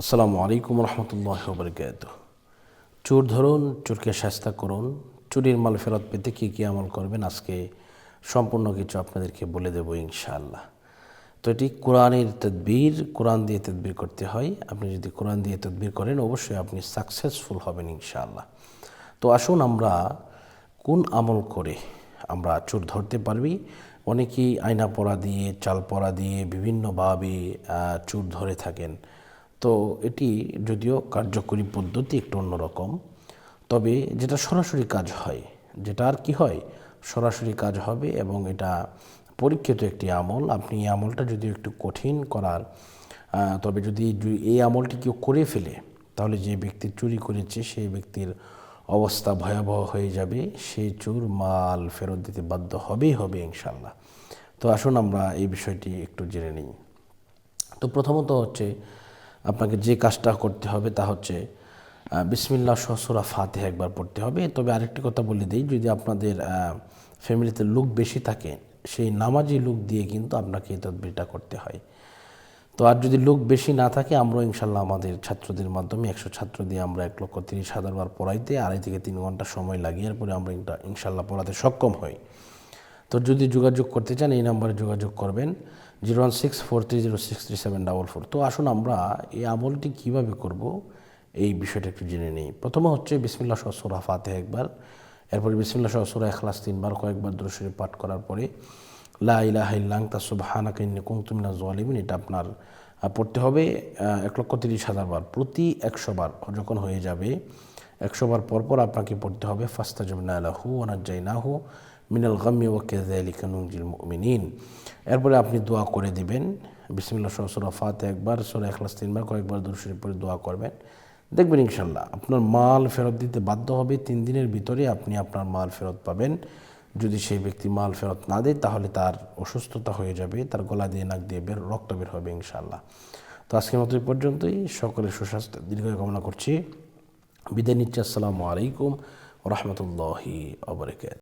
আসসালামু আলাইকুম রহমতুল্লাহ বরকাত চোর ধরুন, চোরকে শাস্তা করুন, চুরির মাল ফেরত পেতে কী কী আমল করবেন আজকে সম্পূর্ণ কিছু আপনাদেরকে বলে দেবো ইনশাআল্লাহ। তো এটি কোরআনের তদবির, কোরআন দিয়ে তদবির করতে হয়। আপনি যদি কোরআন দিয়ে তদবির করেন, অবশ্যই আপনি সাকসেসফুল হবেন ইনশাআল্লাহ। তো আসুন আমরা কোন আমল করে আমরা চোর ধরতে পারবি? অনেকেই আয়না পড়া দিয়ে, চাল পড়া দিয়ে বিভিন্নভাবে চোর ধরে থাকেন। তো এটি যদিও কার্যকরী পদ্ধতি একটু অন্যরকম, তবে যেটা সরাসরি কাজ হয়, যেটা আর কি হয়, সরাসরি কাজ হবে এবং এটা পরীক্ষিত একটি আমল। আপনি এই আমলটা যদি একটু কঠিন করার তবে যদি এই আমলটি কেউ করে ফেলে, তাহলে যে ব্যক্তি চুরি করেছে সেই ব্যক্তির অবস্থা ভয়াবহ হয়ে যাবে সেই চুর মাল ফেরত দিতে বাধ্য হবেই হবে ইনশাল্লাহ তো আসুন আমরা এই বিষয়টি একটু জেনে নিই। তো প্রথমত হচ্ছে আপনাকে যে কাজটা করতে হবে তা হচ্ছে আহ, বিসমিল্লাহ সসুরা ফাতে একবার পড়তে হবে। তবে আরেকটি কথা বলে দিই যদি আপনাদের ফ্যামিলিতে লোক বেশি থাকে সেই নামাজি লোক দিয়ে কিন্তু আপনাকে এই তদবিরটা করতে হয়। তো আর যদি লোক বেশি না থাকে আমরা ইনশাল্লাহ আমাদের ছাত্রদের মাধ্যমে একশো ছাত্র দিয়ে আমরা এক লক্ষ তিরিশ হাজার বার পড়াইতে আড়াই থেকে তিন ঘণ্টা সময় লাগিয়ে এরপরে আমরা ইনশাল্লাহ পড়াতে সক্ষম হই। তো যদি যোগাযোগ করতে চান, এই নম্বরে যোগাযোগ করবেন। Zero one six four three zero six three seven double four. তো আসুন আমরা এই আমলটি কীভাবে করব, এই বিষয়টা একটু জেনে নিই। প্রথমে হচ্ছে বিসমিল্লা সহ সুরা ফাতে একবার, এরপরে বিসমিল্লা সহ সুরা এখলাস তিনবার, কয়েকবার দর্শনী পাঠ করার পরে, লা ইলাহা ইল্লাং তা সুবহানাকা কুনতু মিনাজ এটা আপনার পড়তে হবে এক লক্ষ তিরিশ হাজার বার। প্রতি একশো বার যখন হয়ে যাবে, একশো বার পর পর আপনাকে পড়তে হবে ফাস্তা জমিনা আলাহু ওনাজ্জাইনাহু মিনাল গাম্মি ও কেজালিকা নুনজিল মুমিনিন এরপরে আপনি দোয়া করে দিবেন। বিসমিল্লা সহ সুরা ফাতে একবার, সুরা এখলাস তিনবার, কয়েকবার দর্শনী পরে দোয়া করবেন। দেখবেন ইনশাল্লাহ আপনার মাল ফেরত দিতে বাধ্য হবে। তিন দিনের ভিতরে আপনি আপনার মাল ফেরত পাবেন। যদি সেই ব্যক্তি মাল ফেরত না দেয়, তাহলে তার অসুস্থতা হয়ে যাবে, তার গলা দিয়ে নাক দিয়ে বের, রক্ত বের হবে ইনশাল্লাহ তো আজকের মতো এই পর্যন্তই। সকলের সুস্বাস্থ্য। দীর্ঘ কামনা করছি। বিদায় নিচ্ছি। আসসালামু আলাইকুম রহমতুল্লাহি অবরকাত